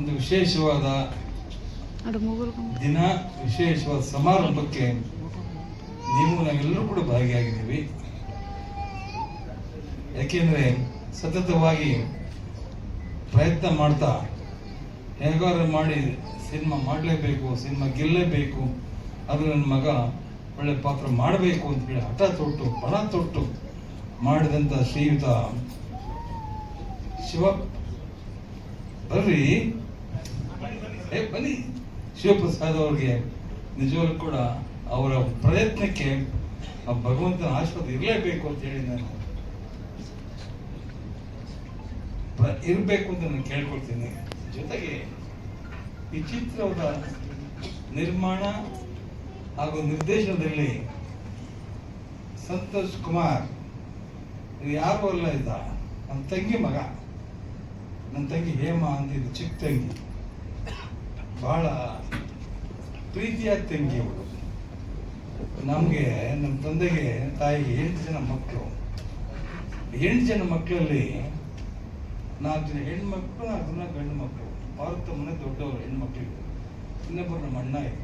ಒಂದು ವಿಶೇಷವಾದ ದಿನ ವಿಶೇಷವಾದ ಸಮಾರಂಭಕ್ಕೆ ನೀವು ನಾವೆಲ್ಲರೂ ಕೂಡ ಭಾಗಿಯಾಗಿದ್ದೀವಿ. ಯಾಕೆಂದ್ರೆ ಸತತವಾಗಿ ಪ್ರಯತ್ನ ಮಾಡ್ತಾ ಹೇಗಾದ್ರು ಮಾಡಿ ಸಿನಿಮಾ ಮಾಡಲೇಬೇಕು ಸಿನಿಮಾ ಗೆಲ್ಲಲೇಬೇಕು ಅದು ನನ್ನ ಮಗ ಒಳ್ಳೆ ಪಾತ್ರ ಮಾಡಬೇಕು ಅಂತ ಹೇಳಿ ಹಠ ತೊಟ್ಟು ಪಣ ತೊಟ್ಟು ಮಾಡಿದಂಥ ಶ್ರೀಯುತ ಶಿವ. ಬರ್ರಿ. ಏ, ಬನ್ನಿ. ಶಿವಪ್ರಸಾದ್ ಅವ್ರಿಗೆ ನಿಜವಾಗ್ಲೂ ಕೂಡ ಅವರ ಪ್ರಯತ್ನಕ್ಕೆ ಆ ಭಗವಂತನ ಆಶೀರ್ವಾದ ಇರಲೇಬೇಕು ಅಂತ ಹೇಳಿ ನಾನು ಇರಬೇಕು ಅಂತ ನಾನು ಕೇಳ್ಕೊಳ್ತೀನಿ. ಜೊತೆಗೆ ಈ ಚಿತ್ರದ ನಿರ್ಮಾಣ ಹಾಗೂ ನಿರ್ದೇಶನದಲ್ಲಿ ಸಂತೋಷ್ ಕುಮಾರ್ ಯಾರು ಅಲ್ಲ ಇದ್ದ. ನನ್ನ ತಂಗಿ ಮಗ. ನನ್ನ ತಂಗಿ ಹೇಮ ಅಂತಿದ್ದು ಚಿಕ್ಕ ತಂಗಿ. ಬಹಳ ಪ್ರೀತಿಯ ತಂಗಿ ಅವಳು ನಮಗೆ ನಮ್ಮ ತಂದೆಗೆ, ತಾಯಿಗೆ ಎಂಟು ಜನ ಮಕ್ಕಳು ಎಂಟು ಜನ ಮಕ್ಕಳಲ್ಲಿ ನಾಲ್ಕು ಜನ ಹೆಣ್ಮಕ್ಳು, ನಾಲ್ಕು ಜನ ಗಂಡು ಮಕ್ಕಳು ಭಾರತ ಮನೆ ದೊಡ್ಡವರು, ಹೆಣ್ಮಕ್ಳಿಗೆ. ಇನ್ನೊಬ್ಬರು ನಮ್ಮ ಅಣ್ಣ ಇದೆ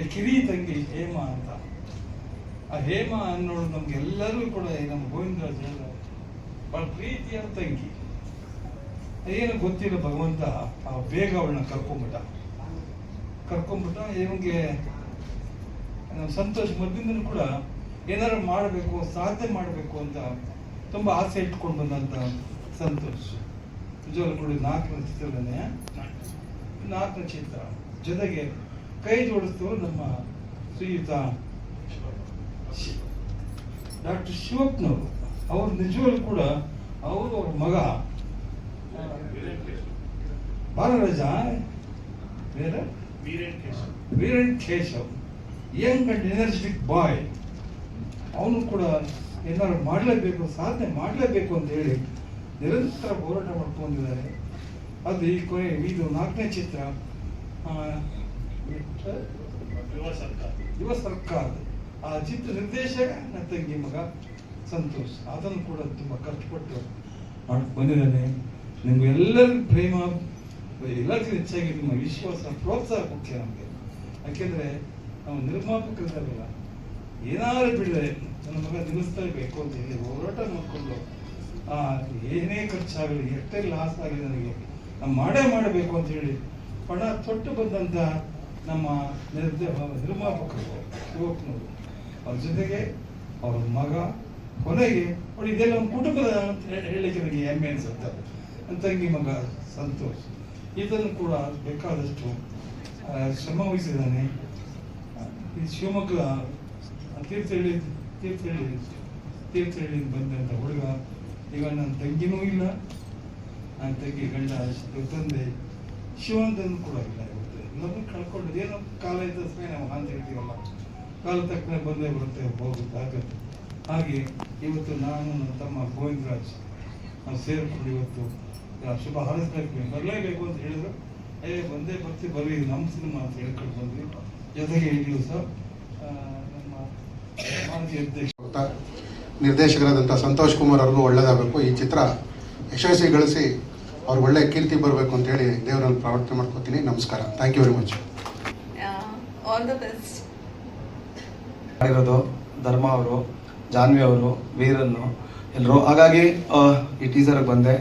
ಈ ಕಿರಿಯ ತಂಗಿ ಹೇಮ ಅಂತ. ಆ ಹೇಮ ಅನ್ನೋಳು ನಮ್ಗೆಲ್ಲರಿಗೂ ಕೂಡ ನಮ್ಮ ಹೇಳಿದ ಭಾಳ ಪ್ರೀತಿಯ ತಂಗಿ. ಏನು ಗೊತ್ತಿಲ್ಲ ಭಗವಂತ, ಆ ಬೇಗ ಅವಳನ್ನ ಕರ್ಕೊಂಬಿಟ್ಟ ಕರ್ಕೊಂಬಿಟ್ಟ ಇವನಿಗೆ ಸಂತೋಷ ಮೊದಲಿಂದಲೂ ಕೂಡ ಏನಾರು ಮಾಡಬೇಕು ಸಾಧನೆ ಮಾಡಬೇಕು ಅಂತ ತುಂಬ ಆಸೆ ಇಟ್ಕೊಂಡು ಬಂದಂಥ ಸಂತೋಷ್. ನಿಜವಾಗ್ಲೂ ಕೂಡ ನಾಲ್ಕನೇ ಚಿತ್ರದನ್ನೇ ನಾಲ್ಕನೇ ಚಿತ್ರ. ಜೊತೆಗೆ ಕೈ ಜೋಡಿಸ್ತು ನಮ್ಮ ಶ್ರೀಯುತ ಡಾಕ್ಟರ್ ಶಿವಪ್ಪನವರು ಅವ್ರು ನಿಜವಾಗ್ಲೂ ಕೂಡ ಅವರು ಅವ್ರ ಮಗ. ಬಾಲರಾಜ, ಬೇರೆ? Veeran Keshav. Young and energetic boy ಅವನು ಕೂಡ ಏನಾದ್ರು ಮಾಡಲೇಬೇಕು ಸಾಧನೆ ಮಾಡಲೇಬೇಕು ಅಂತ ಹೇಳಿ ನಿರಂತರ ಹೋರಾಟ ಮಾಡ್ಕೊಂಡಿದ್ದಾರೆ ಅದು ಈ ಕೊನೆ ಇದು ನಾಲ್ಕನೇ ಚಿತ್ರ. ಯುವ ಸರ್ಕಾರ. ಆ ಚಿತ್ರ ನಿರ್ದೇಶಕ ನನ್ನ ತಂಗಿ ಮಗ ಸಂತೋಷ್ ಅದನ್ನು ಕೂಡ ತುಂಬ ಕಷ್ಟಪಟ್ಟು ಬಂದಿದ್ದಾನೆ. ನಿಮ್ಗೆಲ್ಲರಿಗೂ ಪ್ರೇಮ ಎಲ್ಲರಿಗೂ ಹೆಚ್ಚಾಗಿ ನಿಮ್ಮ ವಿಶ್ವಾಸ ಪ್ರೋತ್ಸಾಹ ಮುಖ್ಯ ನಮಗೆ. ಯಾಕೆಂದರೆ ನಾವು ನಿರ್ಮಾಪಕರಲ್ಲ ಏನಾದ್ರು ಬಿಡದೆ ನನ್ನ ಮಗ ನಿಲ್ಲಿಸ್ಲೇಬೇಕು ಅಂತ ಹೇಳಿ ಹೋರಾಟ ಮಾಡಿಕೊಂಡು ಏನೇ ಖರ್ಚಾಗಲಿ ಎಷ್ಟೇ ಲಾಸ್ ಆಗಲಿ ನನಗೆ ನಾವು ಮಾಡೇ ಮಾಡಬೇಕು ಅಂತ ಹೇಳಿ ಪಣ ತೊಟ್ಟು ಬಂದಂತ ನಮ್ಮ ನಿರ್ದ, ನಿರ್ಮಾಪಕರು ಯುವಕನವರು ಅವ್ರ ಜೊತೆಗೆ ಅವ್ರ ಮಗ ಕೊನೆಗೆ, ಅವ್ರು ಇದೆಲ್ಲ ಒಂದು ಕುಟುಂಬದ ಅಂತ ಹೇಳಿ- ಹೇಳಲಿಕ್ಕೆ ನನಗೆ ಹೆಮ್ಮೆ ಅನ್ಸುತ್ತೆ. ಅಂತ ಮಗ ಸಂತೋಷ್. ಇದನ್ನು ಕೂಡ ಬೇಕಾದಷ್ಟು ಶ್ರಮ ವಹಿಸಿದ್ದಾನೆ. ಈ ಶಿವಮೊಗ್ಗ ತೀರ್ಥಹಳ್ಳಿ ತೀರ್ಥಹಳ್ಳಿ ತೀರ್ಥಹಳ್ಳಿ ಬಂದಂಥ ಹುಡುಗ, ಈಗ ನನ್ನ ತಂಗಿನೂ ಇಲ್ಲ. ನನ್ನ ತಂಗಿ ಗಂಡ ತಂದೆ ಶಿವಂತನೂ ಕೂಡ ಇಲ್ಲ ಇವತ್ತು. ನಮ್ಮನ್ನು ಕಳ್ಕೊಂಡು ಏನೋ ಕಾಲ ಇದ್ದಷ್ಟೇ ನಾವು ಅಂತ ಹೇಳ್ತೀವಲ್ಲ ಕಾಲ ತಕ್ಕನೆ ಬಂದೇ ಬರುತ್ತೆ ಹೋಗುತ್ತೆ ಹಾಗೆ ಇವತ್ತು ನಾನು ನನ್ನ ತಮ್ಮ ಗೋವಿಂದರಾಜ್, ನಾವು ಸೇರಿಕೊಂಡು ಇವತ್ತು ಶುಭ ಹಾರೈಸ್ಬೇಕು ಬರಲೇಬೇಕು ಅಂತ ಹೇಳಿದ್ರು. ಏ ಬಂದೇ ಬರ್ತೀವಿ ಬರ್ರಿ ಇದು ನಮ್ಮ ಸಿನಿಮಾ ಅಂತ ಹೇಳ್ಕೊಂಡು ಬಂದ್ವಿ. ಜೊತೆಗೆ ಈ ದಿವಸ ನಮ್ಮ ನಿರ್ದೇಶಕರಾದಂಥ ಸಂತೋಷ್ ಕುಮಾರ್ ಅವ್ರಿಗೂ ಒಳ್ಳೇದಾಗಬೇಕು. ಈ ಚಿತ್ರ ಯಶಸ್ವಿ ಗಳಿಸಿ ಅವ್ರು ಒಳ್ಳೆ ಕೀರ್ತಿ ಬರಬೇಕು ಅಂತ ಹೇಳಿ ದೇವರಲ್ಲಿ ಪ್ರಾರ್ಥನೆ ಮಾಡ್ಕೋತೀನಿ. ನಮಸ್ಕಾರ. Thank you very much all the best ಮಾಡಿರೋದು ಧರ್ಮ ಅವರು ಜಾನ್ವಿ ಅವರು ವೀರನ್ನು ಎಲ್ಲರೂ. ಹಾಗಾಗಿ ಈ ಟೀಸರ್ಗೆ ಬಂದೆ.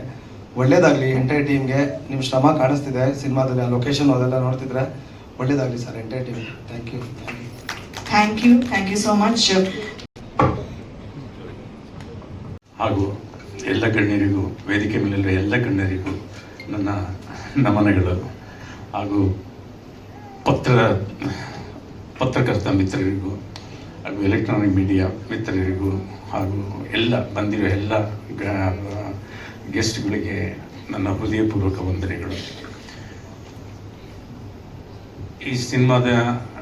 ಒಳ್ಳೇದಾಗಲಿ ಎಂಟೈರ್ ಟೀಮ್ಗೆ ನಿಮ್ಮ ಶ್ರಮ ಕಾಣಿಸ್ತಿದೆ ಸಿನಿಮಾದಲ್ಲಿ ಆ ಲೊಕೇಶನ್ ಅದೆಲ್ಲ ನೋಡ್ತಿದ್ರೆ ಒಳ್ಳೇದಾಗಲಿ sir entire team thank you thank you thank you so much ಹಾಗೂ ಎಲ್ಲ ಗಣ್ಯರಿಗೂ ವೇದಿಕೆ ಮೇಲಿರುವ ಎಲ್ಲ ಗಣ್ಯರಿಗೂ ನನ್ನ ನಮನಗಳು. ಹಾಗೂ ಪತ್ರ ಪತ್ರಕರ್ತ ಮಿತ್ರರಿಗೂ ಹಾಗೂ ಎಲೆಕ್ಟ್ರಾನಿಕ್ ಮೀಡಿಯಾ ಮಿತ್ರರಿಗೂ ಹಾಗೂ ಎಲ್ಲ ಬಂದಿರೋ ಎಲ್ಲ ಗೆಸ್ಟ್ಗಳಿಗೆ ನನ್ನ ಹೃದಯಪೂರ್ವಕ ವಂದನೆಗಳು. ಈ ಸಿನಿಮಾದ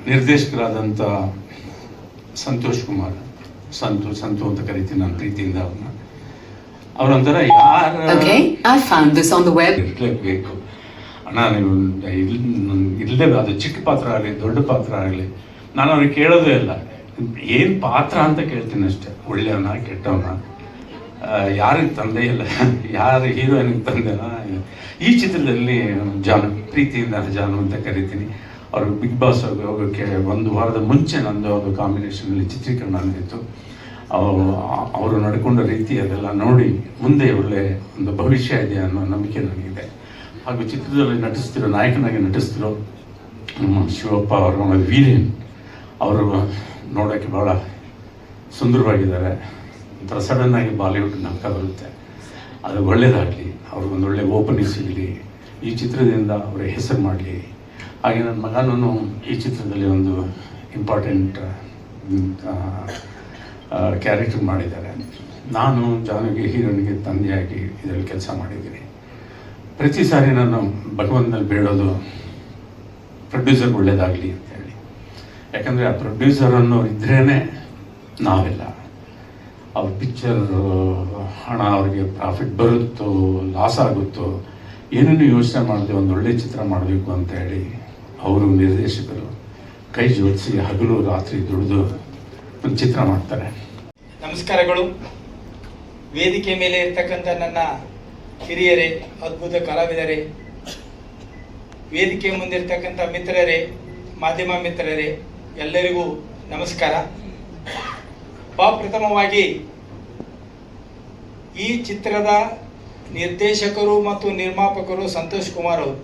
ನಿರ್ದೇಶಕರಾದಂಥ ಸಂತೋಷ್ ಕುಮಾರ್ ಸಂತು ಸಂತು ಅಂತ ಕರಿತೀನಿ ನಾನು ಪ್ರೀತಿಯಿಂದ ಅವ್ರನ್ನ ಅವರೊಂಥರ ಯಾರು. ಇರ್ಲೇಬೇಕು. ಅಣ್ಣ ನೀವು ಇಲ್ಲದೆ ಅದು ಚಿಕ್ಕ ಪಾತ್ರ ಆಗಲಿ ದೊಡ್ಡ ಪಾತ್ರ ಆಗಲಿ ನಾನು ಅವ್ರಿಗೆ ಕೇಳೋದೇ ಇಲ್ಲ. ಏನು ಪಾತ್ರ ಅಂತ ಕೇಳ್ತೀನಿ ಅಷ್ಟೇ. ಒಳ್ಳೆಯವನ ಕೆಟ್ಟವನ. ಯಾರಿಗೆ ತಂದೆ ಇಲ್ಲ. ಯಾರು ಹೀರೋಯಿನ್ ತಂದೆ ಈ ಚಿತ್ರದಲ್ಲಿ ಜಾನು, ಪ್ರೀತಿಯಿಂದ ಜಾನು ಅಂತ ಕರಿತೀನಿ. ಅವರು ಬಿಗ್ ಬಾಸ್ ಹೋಗೋಕ್ಕೆ ಒಂದು ವಾರದ ಮುಂಚೆ ನಂದು ಕಾಂಬಿನೇಷನ್ ಕಾಂಬಿನೇಷನಲ್ಲಿ ಚಿತ್ರೀಕರಣ ಅಂದಿತ್ತು ಅವರು ಅವರು ನಡ್ಕೊಂಡ ರೀತಿ ಅದೆಲ್ಲ ನೋಡಿ ಮುಂದೆ ಒಳ್ಳೆ ಒಂದು ಭವಿಷ್ಯ ಇದೆ ಅನ್ನೋ ನಂಬಿಕೆ ನನಗಿದೆ. ಹಾಗೂ ಚಿತ್ರದಲ್ಲಿ ನಟಿಸ್ತಿರೋ, ನಾಯಕನಾಗಿ ನಟಿಸ್ತಿರೋ ನಮ್ಮ ಶಿವಪ್ಪ ಅವರ ವೀರೇನ್, ಅವರು ನೋಡೋಕ್ಕೆ ಭಾಳ ಸುಂದರವಾಗಿದ್ದಾರೆ. ಒಂಥರ ಸಡನ್ನಾಗಿ ಬಾಲಿವುಡ್ ನಾಟಕ ಬರುತ್ತೆ. ಅದು ಒಳ್ಳೆಯದಾಗಲಿ ಅವ್ರಿಗೊಂದು ಒಳ್ಳೆ ಓಪನಿಂಗ್ ಸಿಗಲಿ, ಈ ಚಿತ್ರದಿಂದ ಅವರ ಹೆಸರು ಮಾಡಲಿ. ಹಾಗೆ ನನ್ನ ಮಗನೂ ಈ ಚಿತ್ರದಲ್ಲಿ ಒಂದು ಇಂಪಾರ್ಟೆಂಟ್ ಕ್ಯಾರೆಕ್ಟರ್ ಮಾಡಿದ್ದಾರೆ. ನಾನು ಜಾನುಗೆ, ಹೀರೋನಿಗೆ ತಂದೆಯಾಗಿ ಇದರಲ್ಲಿ ಕೆಲಸ ಮಾಡಿದ್ದೀನಿ. ಪ್ರತಿ ಸಾರಿ ನಾನು ಭಗವಂತನಲ್ಲಿ ಬೇಡೋದು ಪ್ರೊಡ್ಯೂಸರ್ ಒಳ್ಳೇದಾಗಲಿ ಅಂತೇಳಿ ಯಾಕಂದರೆ ಆ ಪ್ರೊಡ್ಯೂಸರ್ ಅನ್ನೋರು ಇದ್ರೇ ನಾವೆಲ್ಲ. ಅವ್ರ ಪಿಕ್ಚರ್ ಹಣ ಅವ್ರಿಗೆ ಪ್ರಾಫಿಟ್ ಬರುತ್ತೋ ಲಾಸ್ ಆಗುತ್ತೋ, ಏನೇನು ಯೋಚನೆ ಮಾಡದೆ, ಒಂದು ಒಳ್ಳೆ ಚಿತ್ರ ಮಾಡಬೇಕು ಅಂತ ಹೇಳಿ ಅವರು ನಿರ್ದೇಶಕರು ಕೈ ಜೋಡಿಸಿ ಹಗಲು ರಾತ್ರಿ ದುಡಿದು ಒಂದು ಚಿತ್ರ ಮಾಡ್ತಾರೆ. ನಮಸ್ಕಾರಗಳು. ವೇದಿಕೆ ಮೇಲೆ ಇರ್ತಕ್ಕಂಥ ನನ್ನ ಹಿರಿಯರೇ ಅದ್ಭುತ ಕಲಾವಿದರೇ, ವೇದಿಕೆ ಮುಂದಿರ್ತಕ್ಕಂಥ ಮಿತ್ರರೇ, ಮಾಧ್ಯಮ ಮಿತ್ರರೇ, ಎಲ್ಲರಿಗೂ ನಮಸ್ಕಾರ. ಪ್ರಥಮವಾಗಿ ಈ ಚಿತ್ರದ ನಿರ್ದೇಶಕರು ಮತ್ತು ನಿರ್ಮಾಪಕರು ಸಂತೋಷ್ ಕುಮಾರ್ ಅವರು.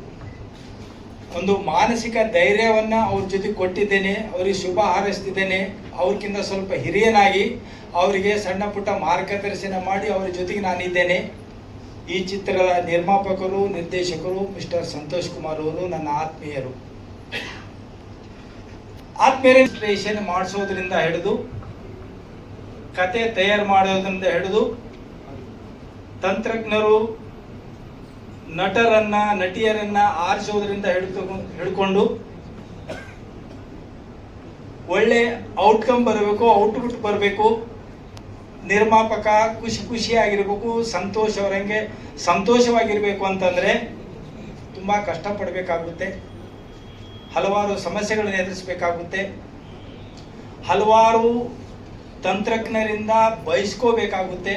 ಒಂದು ಮಾನಸಿಕ ಧೈರ್ಯವನ್ನು ಅವ್ರ ಜೊತೆ ಕೊಟ್ಟಿದ್ದೇನೆ, ಅವರಿಗೆ ಶುಭ ಹಾರೈಸ್ತಿದ್ದೇನೆ. ಅವ್ರಿಗಿಂತ ಸ್ವಲ್ಪ ಹಿರಿಯನಾಗಿ ಅವರಿಗೆ ಸಣ್ಣ ಪುಟ್ಟ ಮಾರ್ಗದರ್ಶನ ಮಾಡಿ ಅವರ ಜೊತೆಗೆ ನಾನಿದ್ದೇನೆ. ಈ ಚಿತ್ರದ ನಿರ್ಮಾಪಕರು, ನಿರ್ದೇಶಕರು ಮಿಸ್ಟರ್ ಸಂತೋಷ್ ಕುಮಾರ್ ಅವರು ನನ್ನ ಆತ್ಮೀಯರು. ಆತ್ಮೀಯ ಮಾಡಿಸೋದ್ರಿಂದ ಹಿಡಿದು ಕತೆ ತಯಾರು ಮಾಡೋದ್ರಿಂದ ಹಿಡಿದು ತಂತ್ರಜ್ಞರು ನಟರನ್ನ, ನಟಿಯರನ್ನ ಆರಿಸೋದ್ರಿಂದ ಹಿಡ್ಕೊಂಡು ಒಳ್ಳೆ ಔಟ್ಕಮ್ ಬರಬೇಕು ಔಟ್ಪುಟ್ ಬರಬೇಕು. ನಿರ್ಮಾಪಕ ಖುಷಿ ಖುಷಿಯಾಗಿರ್ಬೇಕು ಸಂತೋಷ ಅವರಂಗೆ ಸಂತೋಷವಾಗಿರ್ಬೇಕು ಅಂತಂದ್ರೆ ತುಂಬಾ ಕಷ್ಟಪಡಬೇಕಾಗುತ್ತೆ. ಹಲವಾರು ಸಮಸ್ಯೆಗಳನ್ನು ಎದುರಿಸಬೇಕಾಗುತ್ತೆ. ಹಲವಾರು ತಂತ್ರಜ್ಞರಿಂದ ಬಯಸ್ಕೋಬೇಕಾಗುತ್ತೆ.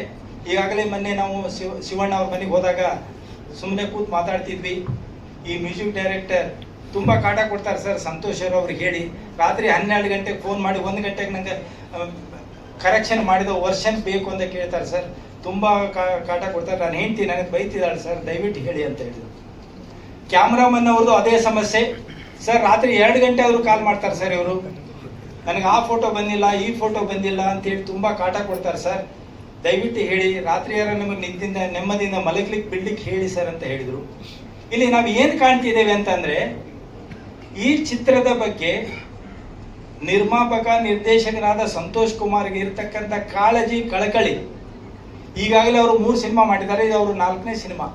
ಈಗಾಗಲೇ ಮೊನ್ನೆ ನಾವು ಶಿವ, ಶಿವಣ್ಣ ಅವ್ರ ಮನೆಗೆ ಹೋದಾಗ ಸುಮ್ಮನೆ ಕೂತು ಮಾತಾಡ್ತಿದ್ವಿ. ಈ ಮ್ಯೂಸಿಕ್ ಡೈರೆಕ್ಟರ್ ತುಂಬ ಕಾಟ ಕೊಡ್ತಾರೆ ಸರ್, ಸಂತೋಷ್ ಅವ್ರು ಅವ್ರಿಗೆ ಹೇಳಿ. ರಾತ್ರಿ ಹನ್ನೆರಡು ಗಂಟೆಗೆ ಫೋನ್ ಮಾಡಿ, ಒಂದು ಗಂಟೆಗೆ ನಂಗೆ ಕರೆಕ್ಷನ್ ಮಾಡಿದ ವರ್ಷನ್ ಬೇಕು ಅಂತ ಕೇಳ್ತಾರೆ ಸರ್. ತುಂಬ ಕಾಟ ಕೊಡ್ತಾರೆ. ನಾನು ಹೆಂಡ್ತಿ, ನನಗೆ ಬೈತಿದ್ದಾಳೆ ಸರ್, ದಯವಿಟ್ಟು ಹೇಳಿ ಅಂತ ಹೇಳಿದ್ರು. ಕ್ಯಾಮ್ರಾಮನ್ ಅವ್ರದ್ದು ಅದೇ ಸಮಸ್ಯೆ. ಸರ್, ರಾತ್ರಿ ಎರಡು ಗಂಟೆ ಅವರು ಕಾಲ್ ಮಾಡ್ತಾರೆ ಸರ್ ಇವರು. ನನಗೆ ಆ ಫೋಟೋ ಬಂದಿಲ್ಲ, ಈ ಫೋಟೋ ಬಂದಿಲ್ಲ ಅಂತೇಳಿ ತುಂಬ ಕಾಟ ಕೊಡ್ತಾರೆ ಸರ್. ದಯವಿಟ್ಟು ಹೇಳಿ, ರಾತ್ರಿ ಯಾರ ನಮಗೆ ನಿದ್ದಿಂದ ನೆಮ್ಮದಿಯಿಂದ ಮಲಗ್ಲಿಕ್ಕೆ, ಬಿಡ್ಲಿಕ್ಕೆ ಹೇಳಿ ಸರ್ ಅಂತ ಹೇಳಿದರು. ಇಲ್ಲಿ ನಾವು ಏನು ಕಾಣ್ತಿದ್ದೇವೆ ಅಂತಂದರೆ, ಈ ಚಿತ್ರದ ಬಗ್ಗೆ ನಿರ್ಮಾಪಕ, ನಿರ್ದೇಶಕರಾದ ಸಂತೋಷ್ ಕುಮಾರ್ಗೆ ಇರ್ತಕ್ಕಂಥ ಕಾಳಜಿ, ಕಳಕಳಿ. ಈಗಾಗಲೇ ಅವರು ಮೂರು ಸಿನಿಮಾ ಮಾಡಿದ್ದಾರೆ, ಇದು ಅವರು ನಾಲ್ಕನೇ ಸಿನಿಮಾ.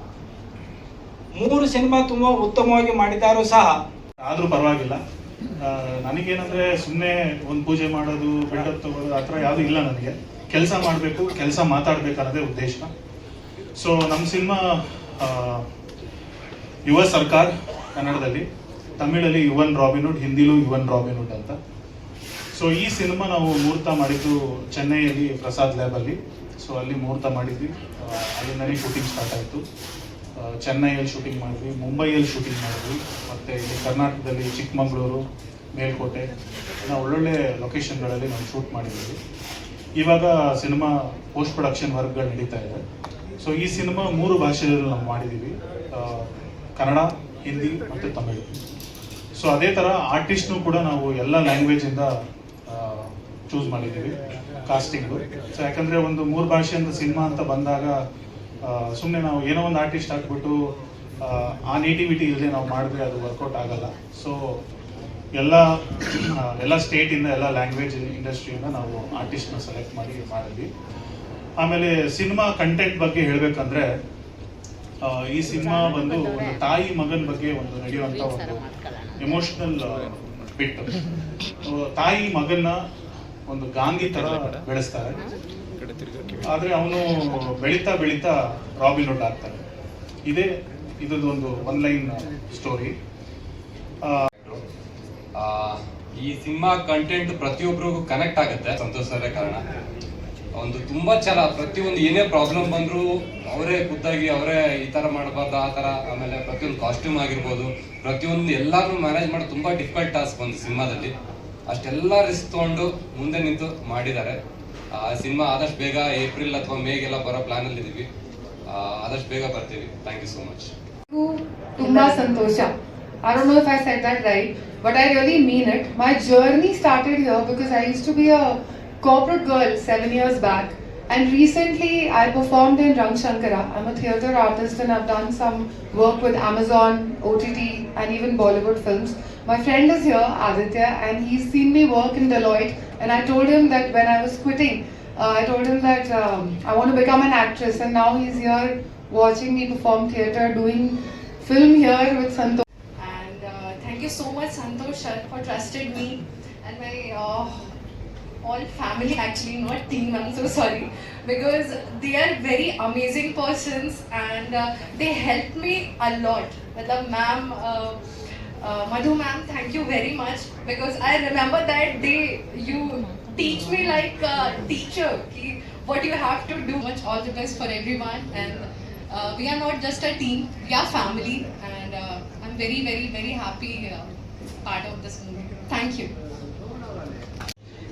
ಮೂರು ಸಿನಿಮಾ ತುಂಬ ಉತ್ತಮವಾಗಿ ಮಾಡಿದ್ದಾರೂ ಸಹ. ಆದ್ರೂ ಪರವಾಗಿಲ್ಲ. ನನಗೇನಂದ್ರೆ ಸುಮ್ಮನೆ ಒಂದು ಪೂಜೆ ಮಾಡೋದು ಬಿಲ್ಡಪ್ ತಗೋದು ಆ ಥರ ಯಾವುದು ಇಲ್ಲ ನನಗೆ. ಕೆಲಸ ಮಾಡಬೇಕು, ಕೆಲಸ ಮಾತಾಡ್ಬೇಕು ಅನ್ನೋದೇ ಉದ್ದೇಶ. ಸೊ ನಮ್ಮ ಸಿನಿಮಾ ಯುವ ಸರ್ಕಾರ್, ಕನ್ನಡದಲ್ಲಿ, ತಮಿಳಲ್ಲಿ ಯುವನ್ ರಾಬಿನ್ಹುಡ್ ಹಿಂದಿಲೂ ಯುವನ್ ರಾಬಿನ್ಹುಡ್ ಅಂತ. ಸೊ ಈ ಸಿನಿಮಾ ನಾವು ಮುಹೂರ್ತ ಮಾಡಿದ್ದು ಚೆನ್ನೈಯಲ್ಲಿ ಪ್ರಸಾದ್ ಲ್ಯಾಬಲ್ಲಿ ಸೊ ಅಲ್ಲಿ ಮುಹೂರ್ತ ಮಾಡಿದ್ವಿ. ಅಲ್ಲಿ ಅಲ್ಲಿಂದನೇ ಶೂಟಿಂಗ್ ಸ್ಟಾರ್ಟ್ ಆಯಿತು. ಚೆನ್ನೈಯಲ್ಲಿ ಶೂಟಿಂಗ್ ಮಾಡಿದ್ವಿ, ಮುಂಬೈಯಲ್ಲಿ ಶೂಟಿಂಗ್ ಮಾಡಿದ್ವಿ, ಮತ್ತು ಇಲ್ಲಿ ಕರ್ನಾಟಕದಲ್ಲಿ ಚಿಕ್ಕಮಗಳೂರು, ಮೇಲ್ಕೋಟೆ, ಎಲ್ಲ ಒಳ್ಳೊಳ್ಳೆ ಲೊಕೇಶನ್ಗಳಲ್ಲಿ ನಾವು ಶೂಟ್ ಮಾಡಿದ್ದೀವಿ ಇವಾಗ ಸಿನಿಮಾ ಪೋಸ್ಟ್ ಪ್ರೊಡಕ್ಷನ್ ವರ್ಕ್ಗಳು ನಡೀತಾ ಇದೆ. ಸೊ ಈ ಸಿನಿಮಾ ಮೂರು ಭಾಷೆಯಲ್ಲಿ ನಾವು ಮಾಡಿದ್ದೀವಿ ಕನ್ನಡ, ಹಿಂದಿ ಮತ್ತು ತಮಿಳು. ಸೊ ಅದೇ ಥರ ಆರ್ಟಿಸ್ಟ್ನು ಕೂಡ ನಾವು ಎಲ್ಲ ಲ್ಯಾಂಗ್ವೇಜಿಂದ ಚೂಸ್ ಮಾಡಿದ್ದೀವಿ ಕಾಸ್ಟಿಂಗು ಸೊ ಯಾಕಂದರೆ ಒಂದು ಮೂರು ಭಾಷೆಯಿಂದ ಸಿನಿಮಾ ಅಂತ ಬಂದಾಗ ಸುಮ್ಮನೆ ನಾವು ಏನೋ ಒಂದು ಆರ್ಟಿಸ್ಟ್ ಹಾಕ್ಬಿಟ್ಟು ಆ, ನೇಟಿವಿಟಿ ಇಲ್ಲದೆ ನಾವು ಮಾಡಿದ್ರೆ ಅದು ವರ್ಕೌಟ್ ಆಗಲ್ಲ. ಸೊ ಎಲ್ಲ ಎಲ್ಲ ಸ್ಟೇಟಿಂದ ಎಲ್ಲ ಲ್ಯಾಂಗ್ವೇಜ್ ಇಂಡಸ್ಟ್ರಿಯಿಂದ ನಾವು ಆರ್ಟಿಸ್ಟ್ನ ಸೆಲೆಕ್ಟ್ ಮಾಡಿ ಮಾಡಿದ್ವಿ. ಆಮೇಲೆ ಸಿನಿಮಾ ಕಂಟೆಂಟ್ ಬಗ್ಗೆ ಹೇಳಬೇಕಂದ್ರೆ ಈ ಸಿನಿಮಾ ಬಂದು ಒಂದು ತಾಯಿ ಮಗನ ಬಗ್ಗೆ ಒಂದು ನಡೆಯುವಂಥ ಒಂದು ಎಮೋಷನಲ್ ಬಿಟ್ ತಾಯಿ ಮಗನ್ನ ಒಂದು ಗಾಂಧಿ ತರ ಬೆಳೆಸ್ತಾರೆ. ಆದ್ರೆ ಅವನು ಬೆಳೀತಾ ಬೆಳೀತಾ ರಾಬಿನ್ ಹುಡ್ ಆಗ್ತಾನೆ. ಇದೇ ಇದ್ರದ್ದು ಒಂದು ಒನ್ ಲೈನ್ ಸ್ಟೋರಿ ಈ ಸಿನಿಮಾ ಕಂಟೆಂಟ್ ಪ್ರತಿಯೊಬ್ಬರಿಗೂ ಕನೆಕ್ಟ್ ಆಗುತ್ತೆ. ಸಂತೋಷ ಸರೇ ಕಾರಣ. ಒಂದು ತುಂಬಾ ಚಲ, ಪ್ರತಿಯೊಂದು ಏನೇ ಪ್ರಾಬ್ಲಮ್ ಬಂದರೂ ಅವರೇ ಖುದ್ದಾಗಿ ಅವರೇ ಈ ಥರ ಮಾಡಬಾರ್ದು, ಆ ಥರ ಆಮೇಲೆ ಪ್ರತಿಯೊಂದು ಕಾಸ್ಟ್ಯೂಮ್ ಆಗಿರ್ಬೋದು, ಪ್ರತಿಯೊಂದು ಎಲ್ಲಾನು ಮ್ಯಾನೇಜ್ ಮಾಡೋದು ತುಂಬಾ ಡಿಫಿಕಲ್ಟ್ ಟಾಸ್ಕ್ ಒಂದು ಸಿನಿಮಾದಲ್ಲಿ. ಅಷ್ಟೆಲ್ಲ ರಿಸ್ಕ್ ತಗೊಂಡು ಮುಂದೆ ನಿಂತು ಮಾಡಿದ್ದಾರೆ. ಸಿನಿಮಾ ಆದಷ್ಟು ಬೇಗ ಏಪ್ರಿಲ್ ಅಥವಾ ಮೇಗೆಲ್ಲ ಬರೋ ಪ್ಲಾನಲ್ಲಿ ಇದ್ದೀವಿ ಆ, ಆದಷ್ಟು ಬೇಗ ಬರ್ತೀವಿ ಥ್ಯಾಂಕ್ ಯು ಸೋ ಮಚ್ ತುಂಬಾ ಸಂತೋಷ I don't know if I said that right, but I really mean it. My journey started here because I used to be a corporate girl seven years back. And recently I performed in Rang Shankara. I'm a theatre artist and I've done some work with Amazon, OTT, and even Bollywood films. My friend is here, Aditya, and he's seen me work in Deloitte. and I told him that when I was quitting, uh, I told him that um, I want to become an actress. And now he's here watching me perform theatre, doing film here with Santosh. And uh, thank you so much, Santosh for trusted me and my uh, all family actually, not team. I'm so sorry because they are very amazing persons and uh, they helped me a lot. Matlab, ma'am, uh, Madhu ma'am, thank you very much because I remember that day you teach me like a teacher what you have to do. Much all the best for everyone and uh, we are not just a team, we are family and uh, I'm very very very happy uh, part of this movie. Thank you.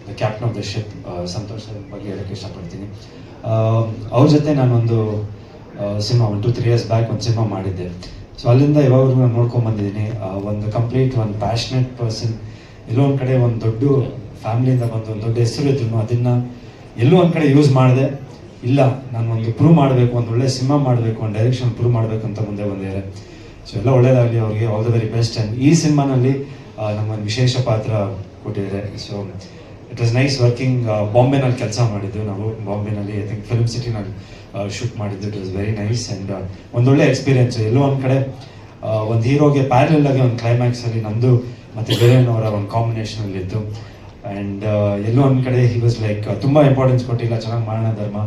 the captain of the ship santosh ಬಗ್ಗೆ ಹೇಳಕ್ಕೆ ಇಷ್ಟಪಡ್ತೀನಿ Uh, ಅವ್ರ ಜೊತೆ ನಾನೊಂದು cinema one two three years back ಒಂದು cinema ಮಾಡಿದ್ದೆ so ಅಲ್ಲಿಂದ ಇವಾಗ ನಾನು ನೋಡ್ಕೊಂಬಂದಿದ್ದೀನಿ ಒಂದು ಕಂಪ್ಲೀಟ್ ಒಂದು ಪ್ಯಾಷನೆಟ್ ಪರ್ಸನ್ ಎಲ್ಲೋ ಒಂದು ಕಡೆ ಒಂದು ದೊಡ್ಡ ಫ್ಯಾಮಿಲಿಯಿಂದ ಬಂದು ಒಂದು ದೊಡ್ಡ ಹೆಸರು ಇದ್ರು ಅದನ್ನು ಎಲ್ಲೋ ಒಂದು ಕಡೆ ಯೂಸ್ ಮಾಡಿದೆ. ಇಲ್ಲ, ನಾನು ಒಂದು ಪ್ರೂವ್ ಮಾಡಬೇಕು, ಒಂದು ಒಳ್ಳೆ ಸಿನಿಮಾ ಮಾಡಬೇಕು, ಒಂದು ಡೈರೆಕ್ಷನ್ ಪ್ರೂವ್ ಮಾಡಬೇಕು ಅಂತ ಮುಂದೆ ಬಂದಿದ್ದಾರೆ. ಸೊ ಎಲ್ಲ ಒಳ್ಳೇದಾಗಲಿ ಅವ್ರಿಗೆ. All the very best and ಈ ಸಿನಿಮಾನಲ್ಲಿ ನಮ್ಮ ವಿಶೇಷ ಪಾತ್ರ ಕೊಟ್ಟಿದ್ದಾರೆ. So it was nice working ಬಾಂಬೆನಲ್ಲಿ ಕೆಲಸ ಮಾಡಿದ್ದು ನಾವು. ಬಾಂಬೆನಲ್ಲಿ ಐ ಥಿಂಕ್ ಫಿಲ್ಮ್ ಸಿಟಿನಲ್ಲಿ ಶೂಟ್ ಮಾಡಿದ್ದು. It was very nice and ಒಂದೊಳ್ಳೆ ಎಕ್ಸ್ಪೀರಿಯನ್ಸ್ ಎಲ್ಲೋ ಒಂದು ಕಡೆ ಒಂದು ಹೀರೋಗೆ ಪ್ಯಾರಲ್ ಆಗಿ ಒಂದು ಕ್ಲೈಮ್ಯಾಕ್ಸಲ್ಲಿ ನಮ್ಮದು ಮತ್ತು ಬೇರೆಯವರ ಒಂದು ಕಾಂಬಿನೇಷನಲ್ಲಿ ಇತ್ತು ಆ್ಯಂಡ್ ಎಲ್ಲೋ ಒಂದು ಕಡೆ ಹಿ ವಾಸ್ ಲೈಕ್ ತುಂಬ ಇಂಪಾರ್ಟೆನ್ಸ್ ಕೊಟ್ಟಿಲ್ಲ. ಚೆನ್ನಾಗಿ ಮಾಡೋಣ ಧರ್ಮ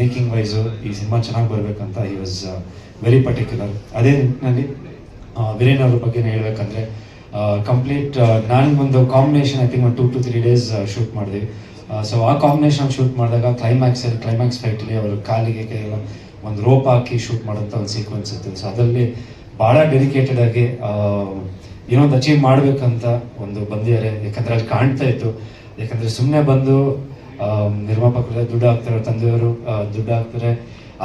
ಮೇಕಿಂಗ್ ವೈಸು ಈ ಸಿನಿಮಾ ಚೆನ್ನಾಗಿ ಬರಬೇಕಂತ ಹಿ ವಾಸ್ ವೆರಿ ಪರ್ಟಿಕ್ಯುಲರ್ ಅದೇ ನಿಟ್ಟಿನಲ್ಲಿ ವೀರೇನ್ ಅವ್ರ ಬಗ್ಗೆ ಹೇಳ್ಬೇಕಂದ್ರೆ ಕಂಪ್ಲೀಟ್ ನಾನು ಒಂದು ಕಾಂಬಿನೇಷನ್ ಐ ಥಿಂಕ್ ಒಂದು two to three days shoot ಮಾಡಿದ್ವಿ ಸೊ ಆ ಕಾಂಬಿನೇಷನ್ ಶೂಟ್ ಮಾಡಿದಾಗ ಕ್ಲೈಮ್ಯಾಕ್ಸಲ್ಲಿ ಕ್ಲೈಮ್ಯಾಕ್ಸ್ ಫೈಟಲ್ಲಿ ಅವರು ಕಾಲಿಗೆ ಕೈಗೆಲ್ಲ ಒಂದು ರೋಪ್ ಹಾಕಿ ಶೂಟ್ ಮಾಡೋಂಥ ಒಂದು ಸೀಕ್ವೆನ್ಸ್ ಇತ್ತು. ಸೊ ಅದರಲ್ಲಿ ಭಾಳ ಡೆಡಿಕೇಟೆಡ್ ಆಗಿ ಏನೋ ಒಂದು ಅಚೀವ್ ಮಾಡಬೇಕಂತ ಒಂದು ಬಂದಿದ್ದಾರೆ. ಯಾಕಂದರೆ ಅಲ್ಲಿ ಕಾಣ್ತಾ ಇತ್ತು. ಯಾಕಂದರೆ ಸುಮ್ಮನೆ ಬಂದು ನಿರ್ಮಾಪಕರು ದುಡ್ಡು ಹಾಕ್ತಾರೆ, ತಂದೆಯವರು ದುಡ್ಡು ಹಾಕ್ತಾರೆ.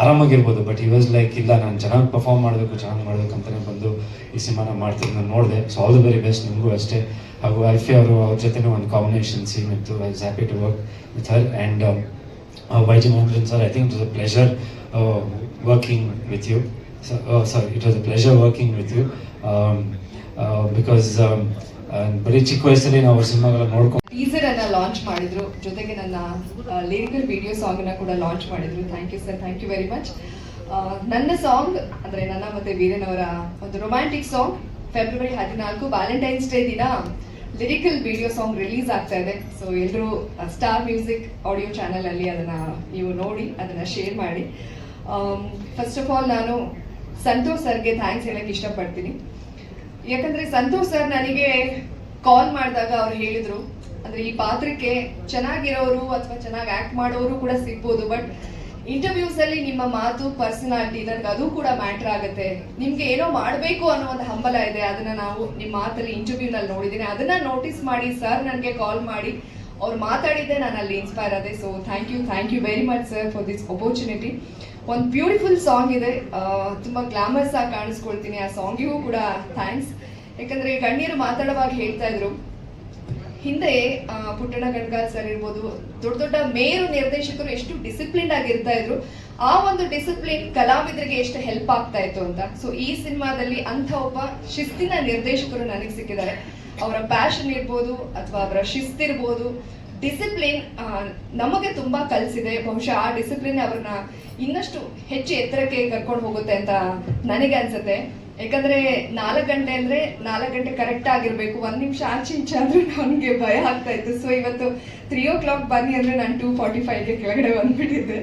ಆರಾಮಾಗಿರ್ಬೋದು ಬಟ್ ಈ ವಾಸ್ ಲೈಕ್ ಇಲ್ಲ, ನಾನು ಚೆನ್ನಾಗಿ ಪರ್ಫಾರ್ಮ್ ಮಾಡಬೇಕು, ಚೆನ್ನಾಗಿ ಮಾಡಬೇಕು ಅಂತಲೇ ಬಂದು ಈ ಸಿನಿಮಾನ ಮಾಡ್ತೀನಿ ನಾನು ನೋಡಿದೆ. So all the very best ನಿಮಗೂ ಅಷ್ಟೇ. ಹಾಗೂ ಐಫಿ ಅವರು ಅವ್ರ ಜೊತೆನೂ ಒಂದು ಕಾಂಬಿನೇಷನ್ ಸೀನ್ ಇತ್ತು. I is happy to work with her and YG Mohan sir I think it was a pleasure working with you sorry it was a pleasure working with you because ಬರೀ ಚಿಕ್ಕ ವಯಸ್ಸಲ್ಲಿ ನಾವು ಸಿನಿಮಾಗಳ ನೋಡ್ಕೊಂಡು teaser ಅನ್ನ launch ಮಾಡಿದ್ರು. ಜೊತೆಗೆ ನನ್ನ ಲಿರಿಕಲ್ ವಿಡಿಯೋ ಸಾಂಗ್ ಅನ್ನ ಕೂಡ ಲಾಂಚ್ ಮಾಡಿದ್ರು. Thank you sir thank you very much ನನ್ನ ಸಾಂಗ್ ಅಂದ್ರೆ ನನ್ನ ಮತ್ತೆ ವೀರನ್ ಒಂದು ರೊಮ್ಯಾಂಟಿಕ್ ಸಾಂಗ್ ಫೆಬ್ರವರಿ ಹದಿನಾಲ್ಕು ವ್ಯಾಲೆಂಟೈನ್ಸ್ ಡೇ ದಿನ ಲಿರಿಕಲ್ ವಿಡಿಯೋ ಸಾಂಗ್ ರಿಲೀಸ್ ಆಗ್ತಾ ಇದೆ. ಸೊ ಎಲ್ಲರೂ ಸ್ಟಾರ್ ಮ್ಯೂಸಿಕ್ ಆಡಿಯೋ ಚಾನೆಲ್ ಅಲ್ಲಿ ಅದನ್ನ ನೀವು ನೋಡಿ, ಅದನ್ನ ಶೇರ್ ಮಾಡಿ. ಫಸ್ಟ್ ಆಫ್ ಆಲ್ ನಾನು ಸಂತೋಷ್ ಸರ್ಗೆ ಥ್ಯಾಂಕ್ಸ್ ಹೇಳಕ್ ಇಷ್ಟಪಡ್ತೀನಿ. ಯಾಕಂದ್ರೆ ಸಂತೋಷ್ ಸರ್ ನನಗೆ ಕಾಲ್ ಮಾಡಿದಾಗ ಅವ್ರು ಹೇಳಿದ್ರು. ಅಂದ್ರೆ ಈ ಪಾತ್ರಕ್ಕೆ ಚೆನ್ನಾಗಿರೋರು ಅಥವಾ ಚೆನ್ನಾಗಿ ಆಕ್ಟ್ ಮಾಡೋರು ಕೂಡ ಸಿಗ್ಬೋದು ಬಟ್ ಇಂಟರ್ವ್ಯೂಸ್ ಅಲ್ಲಿ ನಿಮ್ಮ ಮಾತು ಪರ್ಸನಾಲಿಟಿ ನನಗೆ ಅದು ಕೂಡ ಮ್ಯಾಟರ್ ಆಗುತ್ತೆ. ನಿಮ್ಗೆ ಏನೋ ಮಾಡಬೇಕು ಅನ್ನೋ ಒಂದು ಹಂಬಲ ಇದೆ, ಅದನ್ನ ನಾವು ನಿಮ್ಮ ಮಾತಲ್ಲಿ ಇಂಟರ್ವ್ಯೂ ನಲ್ಲಿ ನೋಡಿದ್ದೀನಿ ಅದನ್ನ ನೋಟಿಸ್ ಮಾಡಿ ಸರ್ ನನಗೆ ಕಾಲ್ ಮಾಡಿ. ಅವ್ರು ಮಾತಾಡಿದ್ದೆ ನಾನು ಅಲ್ಲಿ ಇನ್ಸ್ಪೈರ್ ಆದೆ. So thank you thank you very much sir for this opportunity ಒಂದು ಬ್ಯೂಟಿಫುಲ್ ಸಾಂಗ್ ಇದೆ. ತುಂಬ ಗ್ಲಾಮರ್ಸ್ ಆಗಿ ಕಾಣಿಸ್ಕೊಳ್ತೀನಿ ಆ ಸಾಂಗಿಗೂ ಕೂಡ ಥ್ಯಾಂಕ್ಸ್ ಯಾಕಂದ್ರೆ ಗಣ್ಯರು ಮಾತಾಡುವಾಗ ಹೇಳ್ತಾ ಇದ್ರು, ಹಿಂದೆ ಪುಟ್ಟಣ ಗಣಗಾಲ್ ಸರ್ ಇರ್ಬೋದು, ದೊಡ್ಡ ದೊಡ್ಡ ಮೇರು ನಿರ್ದೇಶಕರು ಎಷ್ಟು ಡಿಸಿಪ್ಲಿನ್ ಆಗಿರ್ತಾ ಇದ್ರು, ಆ ಒಂದು ಡಿಸಿಪ್ಲಿನ್ ಕಲಾವಿದರಿಗೆ ಎಷ್ಟು ಹೆಲ್ಪ್ ಆಗ್ತಾ ಇತ್ತು ಅಂತ. ಸೊ ಈ ಸಿನಿಮಾದಲ್ಲಿ ಅಂಥ ಒಬ್ಬ ಶಿಸ್ತಿನ ನಿರ್ದೇಶಕರು ನನಗೆ ಸಿಕ್ಕಿದ್ದಾರೆ. ಅವರ ಪ್ಯಾಷನ್ ಇರ್ಬೋದು ಅಥವಾ ಅವರ ಶಿಸ್ತಿರ್ಬೋದು ಡಿಸಿಪ್ಲಿನ್ ನಮಗೆ ತುಂಬಾ ಕಲಿಸಿದೆ. ಬಹುಶಃ ಆ ಡಿಸಿಪ್ಲಿನ್ ಅವ್ರನ್ನ ಇನ್ನಷ್ಟು ಹೆಚ್ಚು ಎತ್ತರಕ್ಕೆ ಕರ್ಕೊಂಡು ಹೋಗುತ್ತೆ ಅಂತ ನನಗೆ ಅನ್ಸುತ್ತೆ. ಯಾಕಂದ್ರೆ ನಾಲ್ಕು ಗಂಟೆ ಅಂದ್ರೆ ನಾಲ್ಕು ಗಂಟೆ ಕರೆಕ್ಟ್ ಆಗಿರ್ಬೇಕು. ಒಂದ್ ನಿಮಿಷ ಆಚೆ ಇಂಚೆ ಅಂದ್ರೆ ನನಗೆ ಭಯ ಆಗ್ತಾ ಇತ್ತು. ಸೊ ಇವತ್ತು ತ್ರೀ ಓ ಕ್ಲಾಕ್ ಬನ್ನಿ ಅಂದ್ರೆ ನಾನು ಟೂ ಫಾರ್ಟಿ ಫೈವ್ಗೆ ಕೆಳಗಡೆ ಬಂದ್ಬಿಟ್ಟಿದ್ದೆ.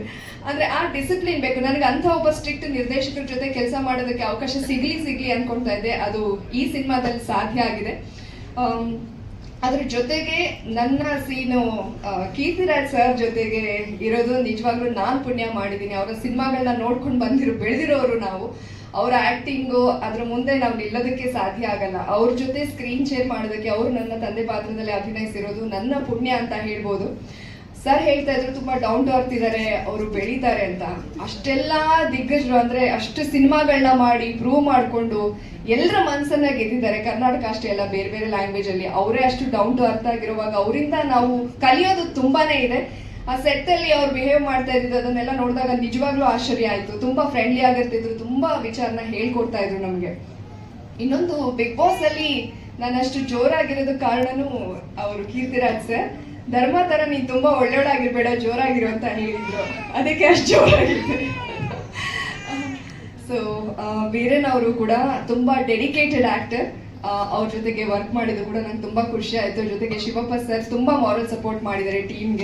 ಅಂದ್ರೆ ಆ ಡಿಸಿಪ್ಲಿನ್ ಬೇಕು. ನನಗೆ ಅಂತ ಒಬ್ಬ ಸ್ಟ್ರಿಕ್ಟ್ ನಿರ್ದೇಶಕರ ಜೊತೆ ಕೆಲಸ ಮಾಡೋದಕ್ಕೆ ಅವಕಾಶ ಸಿಗ್ಲಿ ಸಿಗ್ಲಿ ಅನ್ಕೊಂತಾ ಇದ್ದೆ. ಅದು ಈ ಸಿನಿಮಾದಲ್ಲಿ ಸಾಧ್ಯ ಆಗಿದೆ. ಅದ್ರ ಜೊತೆಗೆ ನನ್ನ ಸೀನು ಕೀರ್ತಿರಾಜ್ ಸರ್ ಜೊತೆಗೆ ಇರೋದು ನಿಜವಾಗ್ಲೂ ನಾನ್ ಪುಣ್ಯ ಮಾಡಿದ್ದೀನಿ ಅವರ ಸಿನಿಮಾಗಳನ್ನ ನೋಡ್ಕೊಂಡು ಬಂದಿರೋ, ಬೆಳೆದಿರೋರು ನಾವು. ಅವರ ಆಕ್ಟಿಂಗು ಅದ್ರ ಮುಂದೆ ನಾವು ನಿಲ್ಲೋದಕ್ಕೆ ಸಾಧ್ಯ ಆಗಲ್ಲ. ಅವ್ರ ಜೊತೆ ಸ್ಕ್ರೀನ್ ಶೇರ್ ಮಾಡೋದಕ್ಕೆ ಅವರು ನನ್ನ ತಂದೆ ಪಾತ್ರದಲ್ಲಿ ಅಭಿನಯಿಸಿರೋದು ನನ್ನ ಪುಣ್ಯ ಅಂತ ಹೇಳ್ಬೋದು. ಸರ್ ಹೇಳ್ತಾ ಇದ್ರು, ತುಂಬಾ ಡೌನ್ ಟು ಅರ್ತ್ ಇದ್ದಾರೆ ಅವರು ಬೆಳೀತಾರೆ ಅಂತ. ಅಷ್ಟೆಲ್ಲ ದಿಗ್ಗಜರು ಅಂದ್ರೆ ಅಷ್ಟು ಸಿನಿಮಾಗಳನ್ನ ಮಾಡಿ ಪ್ರೂವ್ ಮಾಡ್ಕೊಂಡು ಎಲ್ಲರ ಮನಸ್ಸನ್ನ ಗೆದ್ದಿದ್ದಾರೆ. ಕರ್ನಾಟಕ ಅಷ್ಟೇ ಅಲ್ಲ, ಬೇರೆ ಬೇರೆ ಲ್ಯಾಂಗ್ವೇಜ್ ಅಲ್ಲಿ. ಅವರೇ ಅಷ್ಟು ಡೌನ್ ಟು ಅರ್ಥ ಆಗಿರುವಾಗ ಅವರಿಂದ ನಾವು ಕಲಿಯೋದು ತುಂಬಾನೇ ಇದೆ. ಆ ಸೆಟ್ ಅಲ್ಲಿ ಅವ್ರು ಬಿಹೇವ್ ಮಾಡ್ತಾ ಇದ್ದಿದ್ದು, ಅದನ್ನೆಲ್ಲ ನೋಡಿದಾಗ ನಿಜವಾಗ್ಲೂ ಆಶ್ಚರ್ಯ ಆಯ್ತು. ತುಂಬಾ ಫ್ರೆಂಡ್ಲಿ ಆಗಿರ್ತಿದ್ರು, ತುಂಬಾ ವಿಚಾರನ ಹೇಳ್ಕೊಡ್ತಾ ಇದ್ರು ನಮ್ಗೆ. ಇನ್ನೊಂದು ಬಿಗ್ ಬಾಸ್ ಅಲ್ಲಿ ನಾನಷ್ಟು ಜೋರಾಗಿರೋದು ಕಾರಣನೂ ಅವರು ಕೀರ್ತಿರಾಜ್ ಸರ್ ಧರ್ಮ ತರ ನೀನು ತುಂಬಾ ಒಳ್ಳೆಯವಳಾಗಿರ್ಬೇಡ ಜೋರಾಗಿರು ಅಂತ ಹೇಳಿದ್ರು. ಅದಕ್ಕೆ ಅಷ್ಟು ಜೋರಾಗಿದ್ದೆ ಸೊ ವೀರನ್ ಅವರು ಕೂಡ ತುಂಬಾ ಡೆಡಿಕೇಟೆಡ್ ಆಕ್ಟರ್ ಅವ್ರ ಜೊತೆಗೆ ವರ್ಕ್ ಮಾಡಿದ್ರು ಕೂಡ ನಂಗೆ ತುಂಬಾ ಖುಷಿ ಆಯ್ತು. ಜೊತೆಗೆ ಶಿವಪ್ಪ ಸರ್ ತುಂಬಾ ಮಾರಲ್ ಸಪೋರ್ಟ್ ಮಾಡಿದ್ದಾರೆ ಟೀಮ್ಗೆ